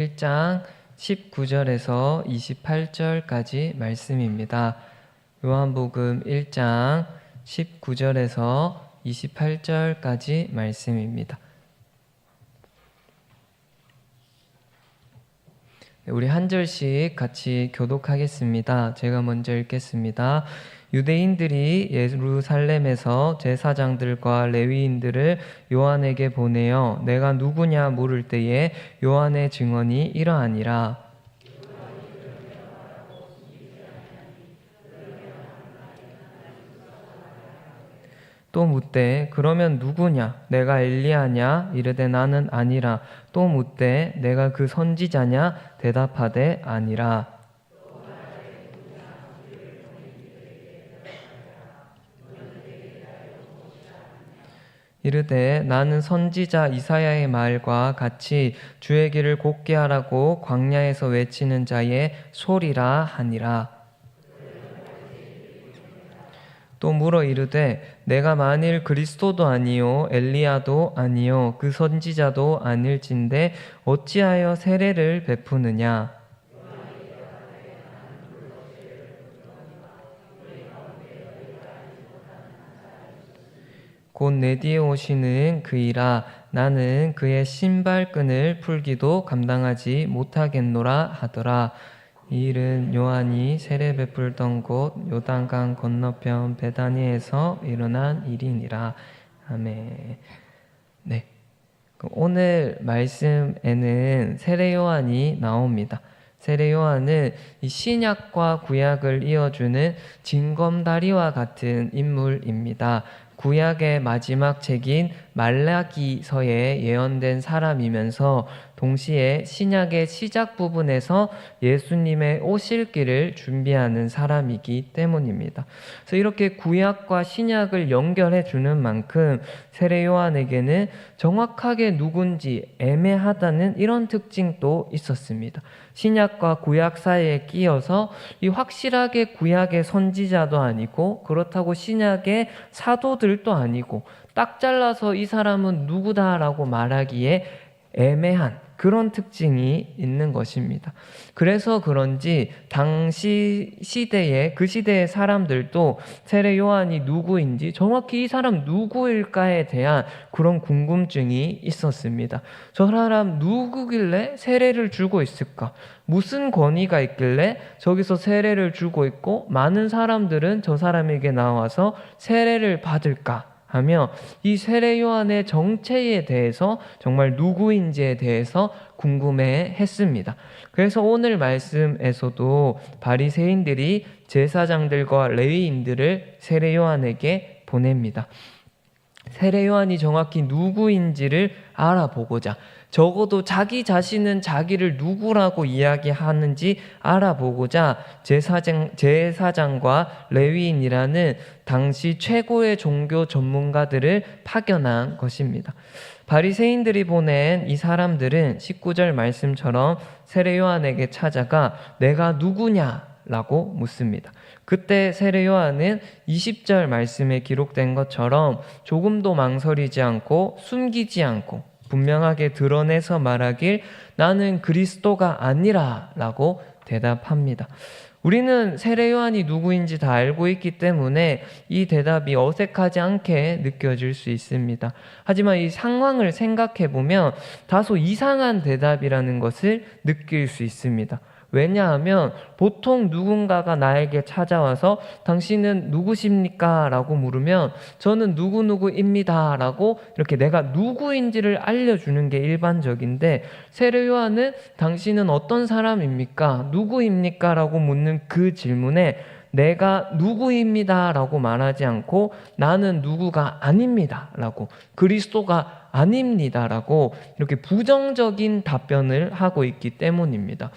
1장 19절에서 28절까지 말씀입니다. 요한복음 1장 19절에서 28절까지 말씀입니다. 네, 우리 한 절씩 같이 교독하겠습니다. 제가 먼저 읽겠습니다. 유대인들이 예루살렘에서 제사장들과 레위인들을 요한에게 보내어 내가 누구냐 물을 때에 요한의 증언이 이러하니라. 또 묻되 그러면 누구냐? 내가 엘리야냐? 이르되 나는 아니라. 또 묻되 내가 그 선지자냐? 대답하되 아니라 이르되 나는 선지자 이사야의 말과 같이 주의 길을 곧게 하라고 광야에서 외치는 자의 소리라 하니라. 또 물어 이르되 내가 만일 그리스도도 아니요 엘리야도 아니요 그 선지자도 아닐진데 어찌하여 세례를 베푸느냐 곧 내 뒤에 오시는 그이라 나는 그의 신발끈을 풀기도 감당하지 못하겠노라 하더라 이 일은 요한이 세례 베풀던 곳 요단강 건너편 베다니에서 일어난 일이니라. 아멘. 네. 그럼 오늘 말씀에는 세례 요한이 나옵니다. 세례 요한은 이 신약과 구약을 이어주는 징검다리와 같은 인물입니다. 구약의 마지막 책인 말라기서에 예언된 사람이면서 동시에 신약의 시작 부분에서 예수님의 오실 길을 준비하는 사람이기 때문입니다. 그래서 이렇게 구약과 신약을 연결해 주는 만큼 세례 요한에게는 정확하게 누군지 애매하다는 이런 특징도 있었습니다. 신약과 구약 사이에 끼어서 이 확실하게 구약의 선지자도 아니고 그렇다고 신약의 사도들도 아니고 딱 잘라서 이 사람은 누구다라고 말하기에 애매한 그런 특징이 있는 것입니다. 그래서 그런지 당시 시대에 그 시대의 사람들도 세례 요한이 누구인지 정확히 이 사람 누구일까에 대한 그런 궁금증이 있었습니다. 저 사람 누구길래 세례를 주고 있을까? 무슨 권위가 있길래 저기서 세례를 주고 있고 많은 사람들은 저 사람에게 나와서 세례를 받을까? 하며 이 세례 요한의 정체에 대해서 정말 누구인지에 대해서 궁금해 했습니다. 그래서 오늘 말씀에서도 바리새인들이 제사장들과 레위인들을 세례 요한에게 보냅니다. 세례 요한이 정확히 누구인지를 알아보고자 적어도 자기 자신은 자기를 누구라고 이야기하는지 알아보고자 제사장, 제사장과 레위인이라는 당시 최고의 종교 전문가들을 파견한 것입니다. 바리새인들이 보낸 이 사람들은 19절 말씀처럼 세례 요한에게 찾아가 내가 누구냐라고 묻습니다. 그때 세례 요한은 20절 말씀에 기록된 것처럼 조금도 망설이지 않고 숨기지 않고 분명하게 드러내서 말하길 나는 그리스도가 아니라 라고 대답합니다. 우리는 세례 요한이 누구인지 다 알고 있기 때문에 이 대답이 어색하지 않게 느껴질 수 있습니다. 하지만 이 상황을 생각해 보면 다소 이상한 대답이라는 것을 느낄 수 있습니다. 왜냐하면 보통 누군가가 나에게 찾아와서 당신은 누구십니까? 라고 물으면 저는 누구누구입니다. 라고 이렇게 내가 누구인지를 알려주는 게 일반적인데 세례 요한은 당신은 어떤 사람입니까? 누구입니까? 라고 묻는 그 질문에 내가 누구입니다. 라고 말하지 않고 나는 누구가 아닙니다. 라고 그리스도가 아닙니다. 라고 이렇게 부정적인 답변을 하고 있기 때문입니다.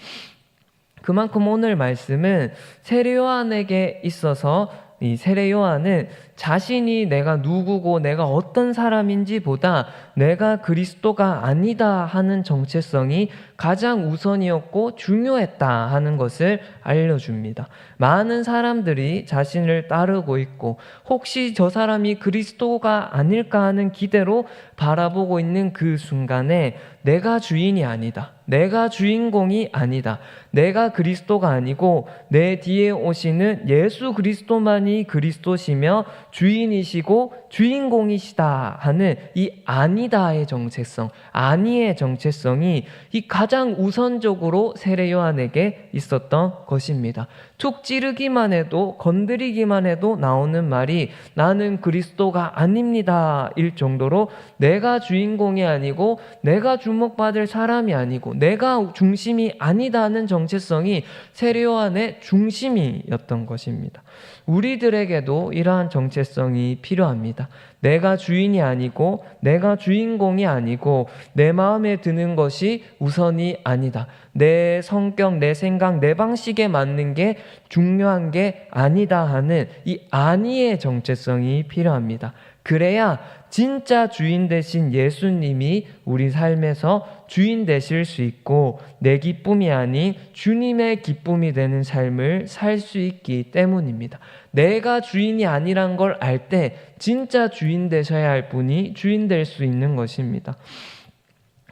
그만큼 오늘 말씀은 세례 요한에게 있어서 이 세례 요한은 자신이 내가 누구고 내가 어떤 사람인지보다 내가 그리스도가 아니다 하는 정체성이 가장 우선이었고 중요했다 하는 것을 알려줍니다. 많은 사람들이 자신을 따르고 있고 혹시 저 사람이 그리스도가 아닐까 하는 기대로 바라보고 있는 그 순간에 내가 주인이 아니다. 내가 주인공이 아니다. 내가 그리스도가 아니고 내 뒤에 오시는 예수 그리스도만이 그리스도시며 주인이시고 주인공이시다 하는 이 아니다의 정체성, 아니의 정체성이 이 가장 우선적으로 세례 요한에게 있었던 것입니다. 툭 찌르기만 해도 건드리기만 해도 나오는 말이 나는 그리스도가 아닙니다. 일 정도로 내가 주인공이 아니고 내가 주목받을 사람이 아니고 내가 중심이 아니다는 정체성이 세례 요한의 중심이었던 것입니다. 우리들에게도 이러한 정체성이 필요합니다. 내가 주인이 아니고 내가 주인공이 아니고 내 마음에 드는 것이 우선이 아니다. 내 성격, 내 생각, 내 방식에 맞는 게 중요한 게 아니다 하는 이 아니의 정체성이 필요합니다. 그래야 진짜 주인 되신 예수님이 우리 삶에서 주인 되실 수 있고 내 기쁨이 아닌 주님의 기쁨이 되는 삶을 살 수 있기 때문입니다. 내가 주인이 아니란 걸 알 때 진짜 주인 되셔야 할 분이 주인 될 수 있는 것입니다.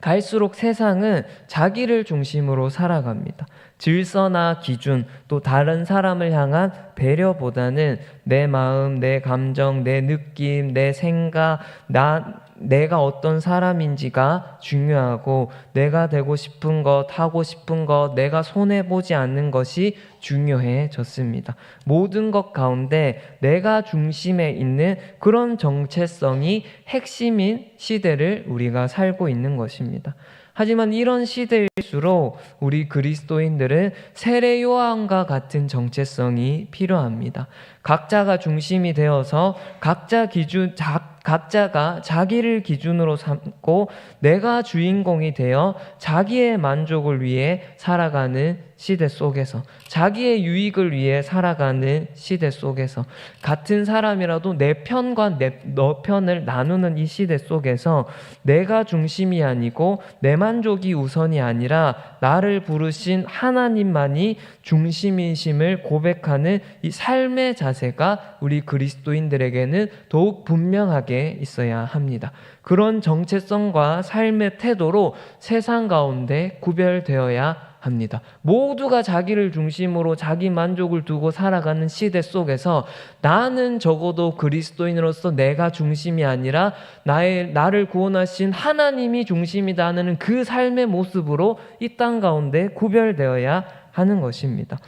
갈수록 세상은 자기를 중심으로 살아갑니다. 질서나 기준, 또 다른 사람을 향한 배려보다는 내 마음, 내 감정, 내 느낌, 내 생각, 나, 내가 어떤 사람인지가 중요하고 내가 되고 싶은 것, 하고 싶은 것, 내가 손해 보지 않는 것이 중요해졌습니다. 모든 것 가운데 내가 중심에 있는 그런 정체성이 핵심인 시대를 우리가 살고 있는 것입니다. 하지만 이런 시대일수록 우리 그리스도인들은 세례 요한과 같은 정체성이 필요합니다. 각자가 중심이 되어서 각자 기준 자, 각자가 자기를 기준으로 삼고 내가 주인공이 되어 자기의 만족을 위해 살아가는 시대 속에서 자기의 유익을 위해 살아가는 시대 속에서 같은 사람이라도 내 편과 내, 너 편을 나누는 이 시대 속에서 내가 중심이 아니고 내 만족이 우선이 아니라 나를 부르신 하나님만이 중심이심을 고백하는 이 삶의 자세가 우리 그리스도인들에게는 더욱 분명하게 있어야 합니다. 그런 정체성과 삶의 태도로 세상 가운데 구별되어야 합니다. 모두가 자기를 중심으로 자기 만족을 두고 살아가는 시대 속에서 나는 적어도 그리스도인으로서 내가 중심이 아니라 나의 나를 구원하신 하나님이 중심이다는 그 삶의 모습으로 이 땅 가운데 구별되어야 하는 것입니다.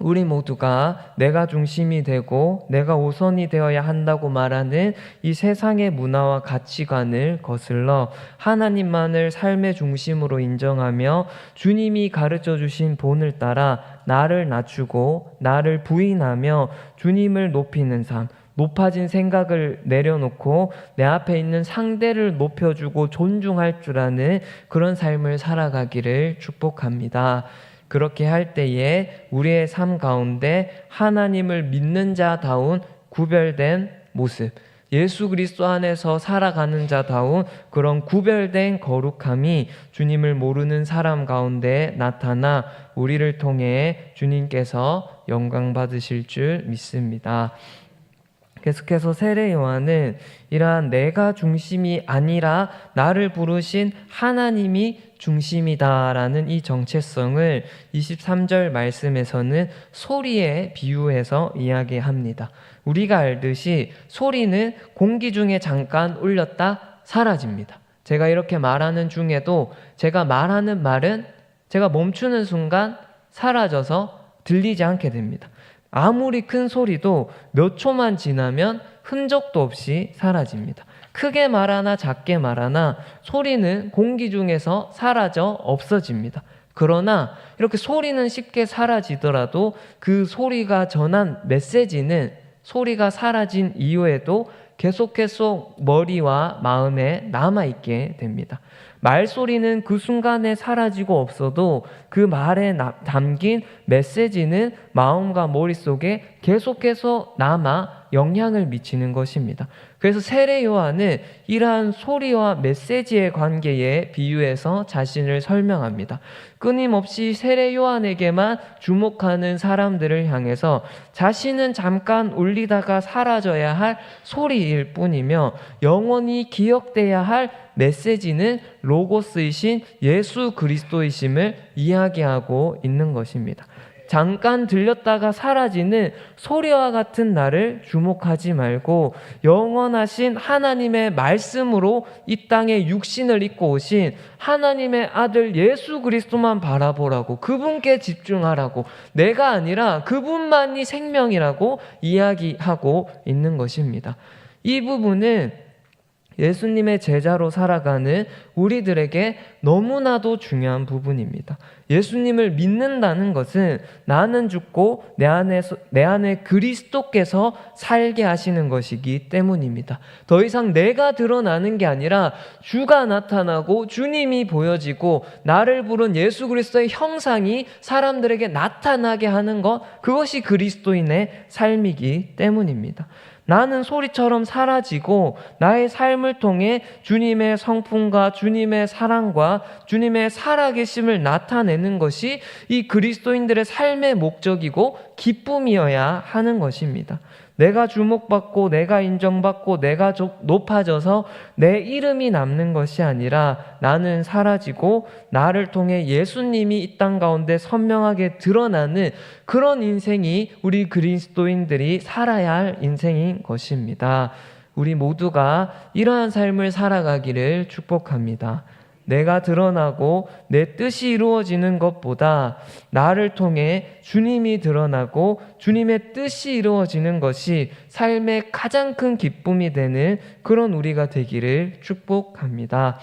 우리 모두가 내가 중심이 되고 내가 우선이 되어야 한다고 말하는 이 세상의 문화와 가치관을 거슬러 하나님만을 삶의 중심으로 인정하며 주님이 가르쳐 주신 본을 따라 나를 낮추고 나를 부인하며 주님을 높이는 삶, 높아진 생각을 내려놓고 내 앞에 있는 상대를 높여주고 존중할 줄 아는 그런 삶을 살아가기를 축복합니다. 그렇게 할 때에 우리의 삶 가운데 하나님을 믿는 자다운 구별된 모습, 예수 그리스도 안에서 살아가는 자다운 그런 구별된 거룩함이 주님을 모르는 사람 가운데 나타나 우리를 통해 주님께서 영광 받으실 줄 믿습니다. 계속해서 세례 요한은 이러한 내가 중심이 아니라 나를 부르신 하나님이 중심이다라는 이 정체성을 23절 말씀에서는 소리에 비유해서 이야기합니다. 우리가 알듯이 소리는 공기 중에 잠깐 울렸다 사라집니다. 제가 이렇게 말하는 중에도 제가 말하는 말은 제가 멈추는 순간 사라져서 들리지 않게 됩니다. 아무리 큰 소리도 몇 초만 지나면 흔적도 없이 사라집니다. 크게 말하나 작게 말하나 소리는 공기 중에서 사라져 없어집니다. 그러나 이렇게 소리는 쉽게 사라지더라도 그 소리가 전한 메시지는 소리가 사라진 이후에도 계속해서 머리와 마음에 남아있게 됩니다. 말소리는 그 순간에 사라지고 없어도 그 말에 담긴 메시지는 마음과 머릿속에 계속해서 남아 영향을 미치는 것입니다. 그래서 세례 요한은 이러한 소리와 메시지의 관계에 비유해서 자신을 설명합니다. 끊임없이 세례 요한에게만 주목하는 사람들을 향해서 자신은 잠깐 울리다가 사라져야 할 소리일 뿐이며 영원히 기억돼야 할 메시지는 로고스이신 예수 그리스도이심을 이야기하고 있는 것입니다. 잠깐 들렸다가 사라지는 소리와 같은 나를 주목하지 말고 영원하신 하나님의 말씀으로 이 땅에 육신을 입고 오신 하나님의 아들 예수 그리스도만 바라보라고 그분께 집중하라고 내가 아니라 그분만이 생명이라고 이야기하고 있는 것입니다. 이 부분은 예수님의 제자로 살아가는 우리들에게 너무나도 중요한 부분입니다. 예수님을 믿는다는 것은 나는 죽고 내 안에서 내 안에 그리스도께서 살게 하시는 것이기 때문입니다. 더 이상 내가 드러나는 게 아니라 주가 나타나고 주님이 보여지고 나를 부른 예수 그리스도의 형상이 사람들에게 나타나게 하는 것 그것이 그리스도인의 삶이기 때문입니다. 나는 소리처럼 사라지고 나의 삶을 통해 주님의 성품과 주님의 사랑과 주님의 살아계심을 나타내는 것이 이 그리스도인들의 삶의 목적이고 기쁨이어야 하는 것입니다. 내가 주목받고 내가 인정받고 내가 높아져서 내 이름이 남는 것이 아니라 나는 사라지고 나를 통해 예수님이 이 땅 가운데 선명하게 드러나는 그런 인생이 우리 그리스도인들이 살아야 할 인생인 것입니다. 우리 모두가 이러한 삶을 살아가기를 축복합니다. 내가 드러나고 내 뜻이 이루어지는 것보다 나를 통해 주님이 드러나고 주님의 뜻이 이루어지는 것이 삶의 가장 큰 기쁨이 되는 그런 우리가 되기를 축복합니다.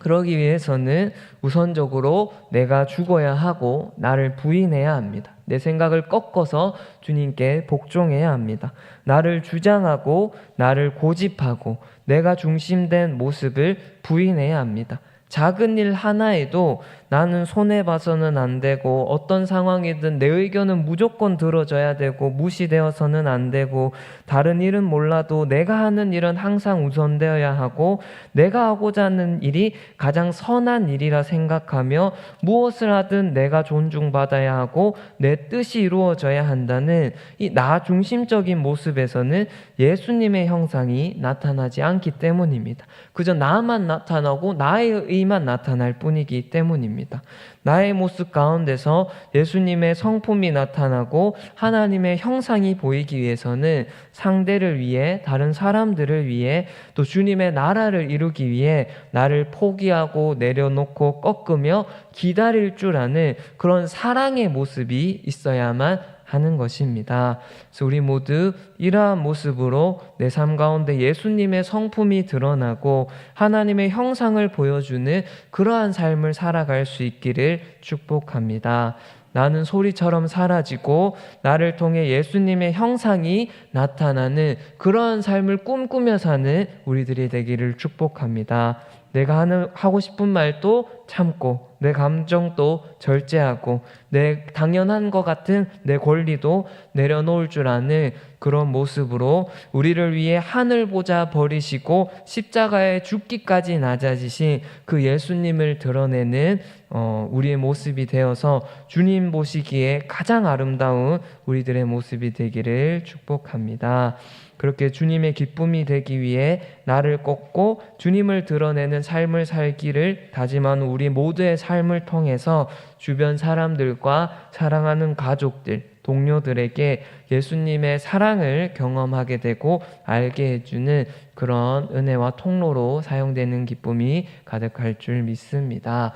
그러기 위해서는 우선적으로 내가 죽어야 하고 나를 부인해야 합니다. 내 생각을 꺾어서 주님께 복종해야 합니다. 나를 주장하고 나를 고집하고 내가 중심된 모습을 부인해야 합니다. 작은 일 하나에도 나는 손해 봐서는 안 되고 어떤 상황이든 내 의견은 무조건 들어줘야 되고 무시되어서는 안 되고 다른 일은 몰라도 내가 하는 일은 항상 우선되어야 하고 내가 하고자 하는 일이 가장 선한 일이라 생각하며 무엇을 하든 내가 존중받아야 하고 내 뜻이 이루어져야 한다는 이 나 중심적인 모습에서는 예수님의 형상이 나타나지 않기 때문입니다. 그저 나만 나타나고 나의 의만 나타날 뿐이기 때문입니다. 것입니다. 나의 모습 가운데서 예수님의 성품이 나타나고 하나님의 형상이 보이기 위해서는 상대를 위해 다른 사람들을 위해 또 주님의 나라를 이루기 위해 나를 포기하고 내려놓고 꺾으며 기다릴 줄 아는 그런 사랑의 모습이 있어야만 하는 것입니다. 그래서 우리 모두 이러한 모습으로 내 삶 가운데 예수님의 성품이 드러나고 하나님의 형상을 보여주는 그러한 삶을 살아갈 수 있기를 축복합니다. 나는 소리처럼 사라지고 나를 통해 예수님의 형상이 나타나는 그러한 삶을 꿈꾸며 사는 우리들이 되기를 축복합니다. 내가 하는 하고 싶은 말도 참고 내 감정도 절제하고 내 당연한 것 같은 내 권리도 내려놓을 줄 아는 그런 모습으로 우리를 위해 하늘 보자 버리시고 십자가에 죽기까지 낮아지신 그 예수님을 드러내는 어, 우리의 모습이 되어서 주님 보시기에 가장 아름다운 우리들의 모습이 되기를 축복합니다. 그렇게 주님의 기쁨이 되기 위해 나를 꺾고 주님을 드러내는 삶을 살기를 다짐하는 우리 모두의 삶을 통해서 주변 사람들과 사랑하는 가족들, 동료들에게 예수님의 사랑을 경험하게 되고 알게 해주는 그런 은혜와 통로로 사용되는 기쁨이 가득할 줄 믿습니다.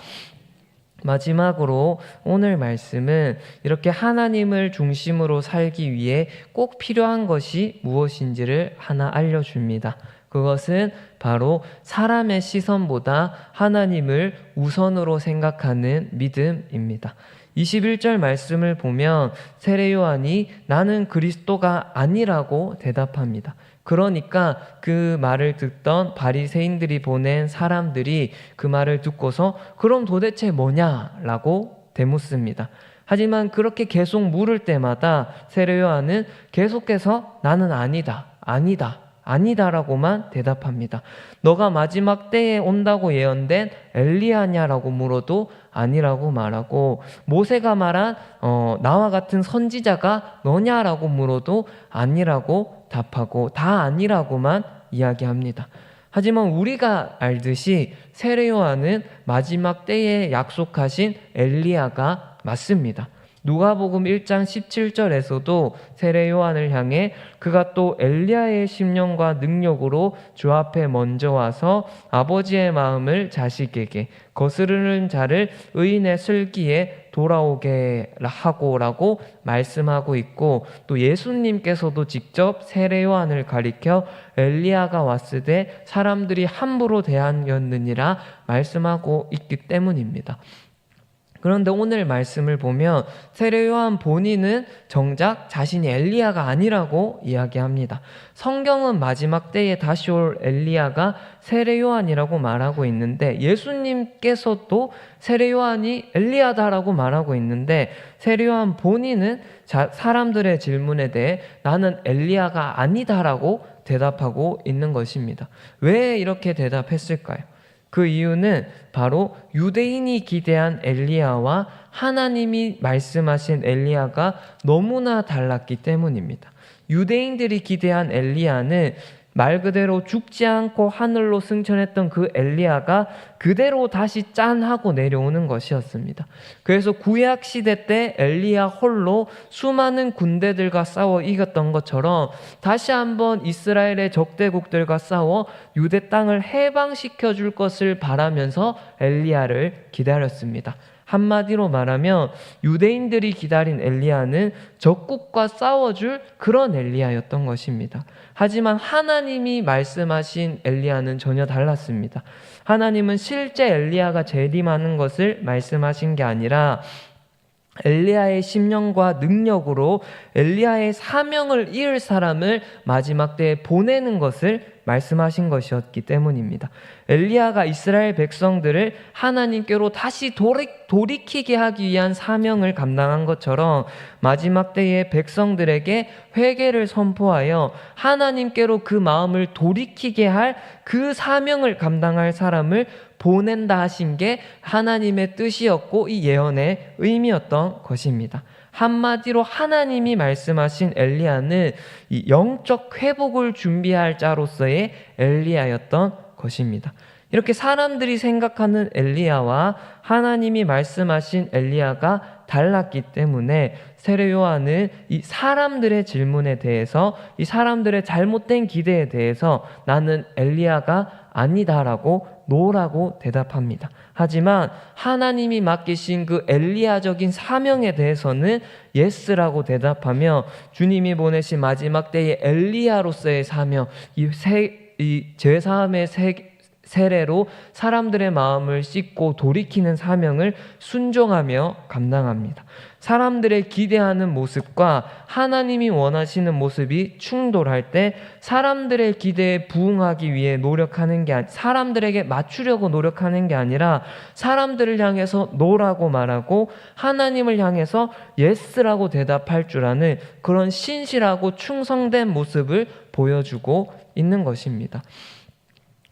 마지막으로 오늘 말씀은 이렇게 하나님을 중심으로 살기 위해 꼭 필요한 것이 무엇인지를 하나 알려줍니다. 그것은 바로 사람의 시선보다 하나님을 우선으로 생각하는 믿음입니다. 21절 말씀을 보면 세례 요한이 나는 그리스도가 아니라고 대답합니다. 그러니까 그 말을 듣던 바리새인들이 보낸 사람들이 그 말을 듣고서 그럼 도대체 뭐냐라고 되묻습니다. 하지만 그렇게 계속 물을 때마다 세례 요한은 계속해서 나는 아니다, 아니다, 아니다라고만 대답합니다. 너가 마지막 때에 온다고 예언된 엘리야냐라고 물어도 아니라고 말하고 모세가 말한 어, 나와 같은 선지자가 너냐라고 물어도 아니라고 답하고 다 아니라고만 이야기합니다. 하지만 우리가 알듯이 세례 요한은 마지막 때에 약속하신 엘리야가 맞습니다. 누가복음 1장 17절에서도 세례 요한을 향해 그가 또 엘리야의 심령과 능력으로 주 앞에 먼저 와서 아버지의 마음을 자식에게 거스르는 자를 의인의 슬기에 돌아오게 하고라고 말씀하고 있고 또 예수님께서도 직접 세례 요한을 가리켜 엘리야가 왔을 때 사람들이 함부로 대하였느니라 말씀하고 있기 때문입니다. 그런데 오늘 말씀을 보면 세례 요한 본인은 정작 자신이 엘리야가 아니라고 이야기합니다. 성경은 마지막 때에 다시 올 엘리야가 세례 요한이라고 말하고 있는데 예수님께서도 세례 요한이 엘리야다라고 말하고 있는데 세례 요한 본인은 자, 사람들의 질문에 대해 나는 엘리야가 아니다라고 대답하고 있는 것입니다. 왜 이렇게 대답했을까요? 그 이유는 바로 유대인이 기대한 엘리야와 하나님이 말씀하신 엘리야가 너무나 달랐기 때문입니다. 유대인들이 기대한 엘리야는 말 그대로 죽지 않고 하늘로 승천했던 그 엘리야가 그대로 다시 짠 하고 내려오는 것이었습니다. 그래서 구약 시대 때 엘리야 홀로 수많은 군대들과 싸워 이겼던 것처럼 다시 한번 이스라엘의 적대국들과 싸워 유대 땅을 해방시켜 줄 것을 바라면서 엘리야를 기다렸습니다. 한마디로 말하면 유대인들이 기다린 엘리야는 적국과 싸워줄 그런 엘리야였던 것입니다. 하지만 하나님이 말씀하신 엘리야는 전혀 달랐습니다. 하나님은 실제 엘리야가 재림하는 것을 말씀하신 게 아니라 엘리야의 심령과 능력으로 엘리야의 사명을 이을 사람을 마지막 때에 보내는 것을 말씀하신 것이었기 때문입니다. 엘리야가 이스라엘 백성들을 하나님께로 다시 돌이, 돌이키게 하기 위한 사명을 감당한 것처럼 마지막 때에 백성들에게 회개를 선포하여 하나님께로 그 마음을 돌이키게 할 그 사명을 감당할 사람을 보낸다 하신 게 하나님의 뜻이었고 이 예언의 의미였던 것입니다. 한마디로 하나님이 말씀하신 엘리야는 이 영적 회복을 준비할 자로서의 엘리야였던 것입니다. 이렇게 사람들이 생각하는 엘리야와 하나님이 말씀하신 엘리야가 달랐기 때문에 세례 요한은 이 사람들의 질문에 대해서 이 사람들의 잘못된 기대에 대해서 나는 엘리야가 아니다라고 노라고 대답합니다. 하지만 하나님이 맡기신 그 엘리야적인 사명에 대해서는 예스라고 대답하며 주님이 보내신 마지막 때의 엘리야로서의 사명, 이, 세, 이 제사함의 세, 세례로 사람들의 마음을 씻고 돌이키는 사명을 순종하며 감당합니다. 사람들의 기대하는 모습과 하나님이 원하시는 모습이 충돌할 때 사람들의 기대에 부응하기 위해 노력하는 게 아니, 사람들에게 맞추려고 노력하는 게 아니라 사람들을 향해서 노라고 말하고 하나님을 향해서 예스라고 대답할 줄 아는 그런 신실하고 충성된 모습을 보여주고 있는 것입니다.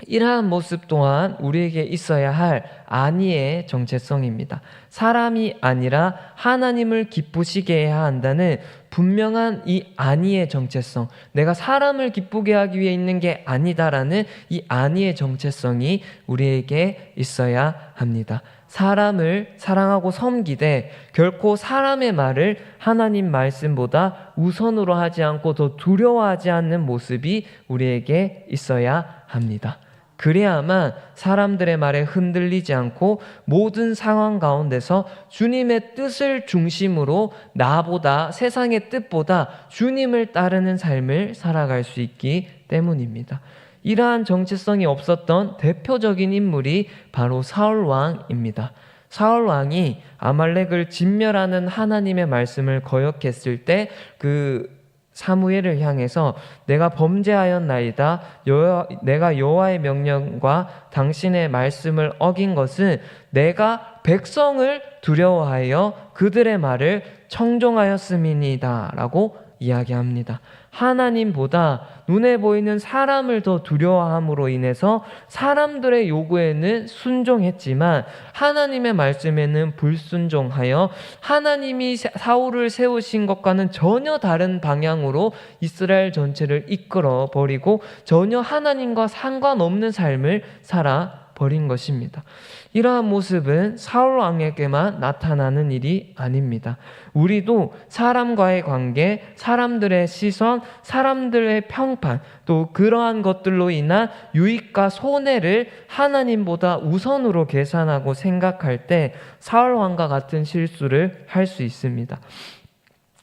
이러한 모습 또한 우리에게 있어야 할 아니의 정체성입니다. 사람이 아니라 하나님을 기쁘시게 해야 한다는 분명한 이 아니의 정체성. 내가 사람을 기쁘게 하기 위해 있는 게 아니다라는 이 아니의 정체성이 우리에게 있어야 합니다. 사람을 사랑하고 섬기되 결코 사람의 말을 하나님 말씀보다 우선으로 하지 않고 더 두려워하지 않는 모습이 우리에게 있어야 합니다. 그래야만 사람들의 말에 흔들리지 않고 모든 상황 가운데서 주님의 뜻을 중심으로 나보다 세상의 뜻보다 주님을 따르는 삶을 살아갈 수 있기 때문입니다. 이러한 정체성이 없었던 대표적인 인물이 바로 사울 왕입니다. 사울 왕이 아말렉을 진멸하는 하나님의 말씀을 거역했을 때 그 사무엘을 향해서 내가 범죄하였나이다. 여호와, 내가 여호와의 명령과 당신의 말씀을 어긴 것은 내가 백성을 두려워하여 그들의 말을 청종하였음이니다라고 이야기합니다. 하나님보다 눈에 보이는 사람을 더 두려워함으로 인해서 사람들의 요구에는 순종했지만 하나님의 말씀에는 불순종하여 하나님이 사울을 세우신 것과는 전혀 다른 방향으로 이스라엘 전체를 이끌어 버리고 전혀 하나님과 상관없는 삶을 살아 버린 것입니다. 이러한 모습은 사울 왕에게만 나타나는 일이 아닙니다. 우리도 사람과의 관계, 사람들의 시선, 사람들의 평판, 또 그러한 것들로 인한 유익과 손해를 하나님보다 우선으로 계산하고 생각할 때 사울 왕과 같은 실수를 할 수 있습니다.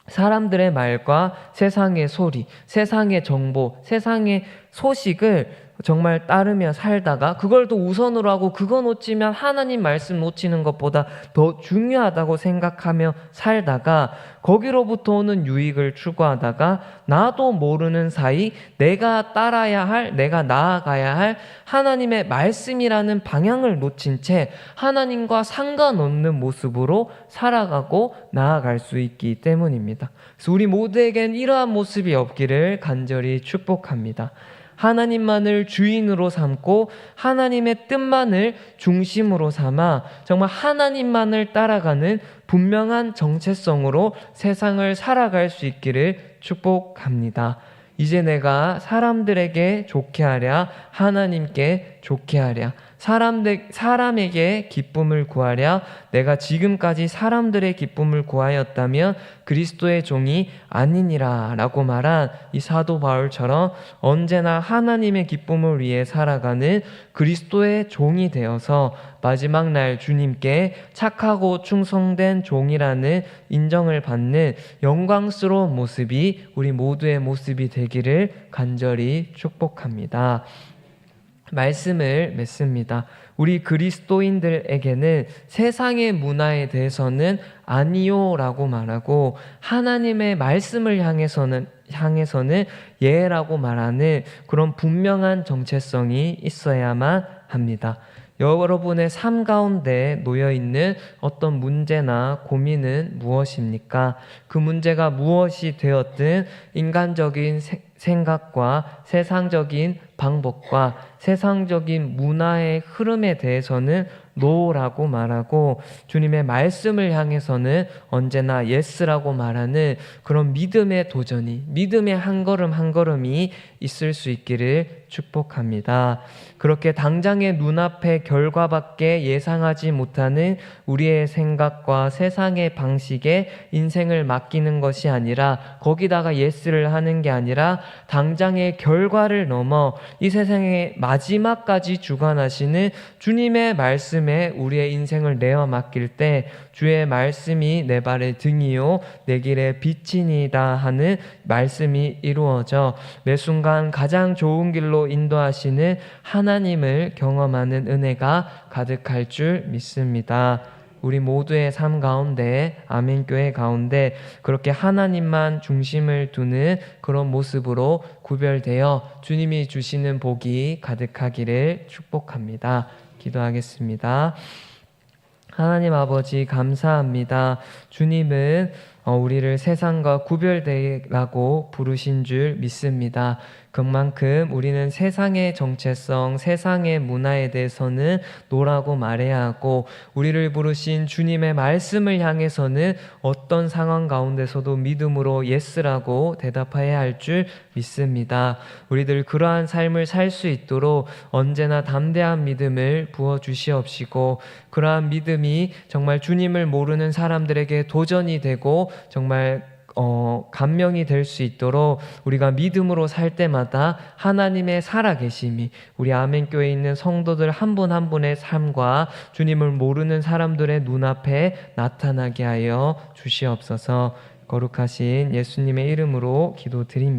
사람들의 말과 세상의 소리, 세상의 정보, 세상의 소식을 정말 따르며 살다가 그걸 또 우선으로 하고 그거 놓치면 하나님 말씀 놓치는 것보다 더 중요하다고 생각하며 살다가 거기로부터 오는 유익을 추구하다가 나도 모르는 사이 내가 따라야 할, 내가 나아가야 할 하나님의 말씀이라는 방향을 놓친 채 하나님과 상관없는 모습으로 살아가고 나아갈 수 있기 때문입니다. 그래서 우리 모두에겐 이러한 모습이 없기를 간절히 축복합니다. 하나님만을 주인으로 삼고 하나님의 뜻만을 중심으로 삼아 정말 하나님만을 따라가는 분명한 정체성으로 세상을 살아갈 수 있기를 축복합니다. 이제 내가 사람들에게 좋게 하랴 하나님께 좋게 하랴 사람들, 사람에게 기쁨을 구하랴 내가 지금까지 사람들의 기쁨을 구하였다면 그리스도의 종이 아니니라 라고 말한 이 사도 바울처럼 언제나 하나님의 기쁨을 위해 살아가는 그리스도의 종이 되어서 마지막 날 주님께 착하고 충성된 종이라는 인정을 받는 영광스러운 모습이 우리 모두의 모습이 되기를 간절히 축복합니다. 말씀을 맺습니다. 우리 그리스도인들에게는 세상의 문화에 대해서는 아니요라고 말하고 하나님의 말씀을 향해서는 향해서는 예라고 말하는 그런 분명한 정체성이 있어야만 합니다. 여러분의 삶 가운데 놓여 있는 어떤 문제나 고민은 무엇입니까? 그 문제가 무엇이 되었든 인간적인 생각과 세상적인 방법과 세상적인 문화의 흐름에 대해서는 노라고 말하고 주님의 말씀을 향해서는 언제나 예스라고 말하는 그런 믿음의 도전이 믿음의 한 걸음 한 걸음이 있을 수 있기를 축복합니다. 그렇게 당장의 눈앞의 결과밖에 예상하지 못하는 우리의 생각과 세상의 방식에 인생을 맡기는 것이 아니라 거기다가 예스를 하는 게 아니라 당장의 결과를 넘어 이 세상의 마지막까지 주관하시는 주님의 말씀에 우리의 인생을 내어 맡길 때 주의 말씀이 내 발의 등이요 내 길의 빛이니다 하는 말씀이 이루어져 매 순간 가장 좋은 길로 인도하시는 하나님을 경험하는 은혜가 가득할 줄 믿습니다. 우리 모두의 삶 가운데 아멘 교회 가운데 그렇게 하나님만 중심을 두는 그런 모습으로 구별되어 주님이 주시는 복이 가득하기를 축복합니다. 기도하겠습니다. 하나님 아버지 감사합니다. 주님은 어, 우리를 세상과 구별되라고 부르신 줄 믿습니다. 그만큼 우리는 세상의 정체성, 세상의 문화에 대해서는 노라고 말해야 하고 우리를 부르신 주님의 말씀을 향해서는 어떤 상황 가운데서도 믿음으로 예스라고 대답해야 할 줄 믿습니다. 우리들 그러한 삶을 살 수 있도록 언제나 담대한 믿음을 부어 주시옵시고 그러한 믿음이 정말 주님을 모르는 사람들에게 도전이 되고 정말 어, 감명이 될 수 있도록 우리가 믿음으로 살 때마다 하나님의 살아계심이 우리 아멘교회에 있는 성도들 한분한 분의 삶과 주님을 모르는 사람들의 눈앞에 나타나게 하여 주시옵소서 거룩하신 예수님의 이름으로 기도드립니다.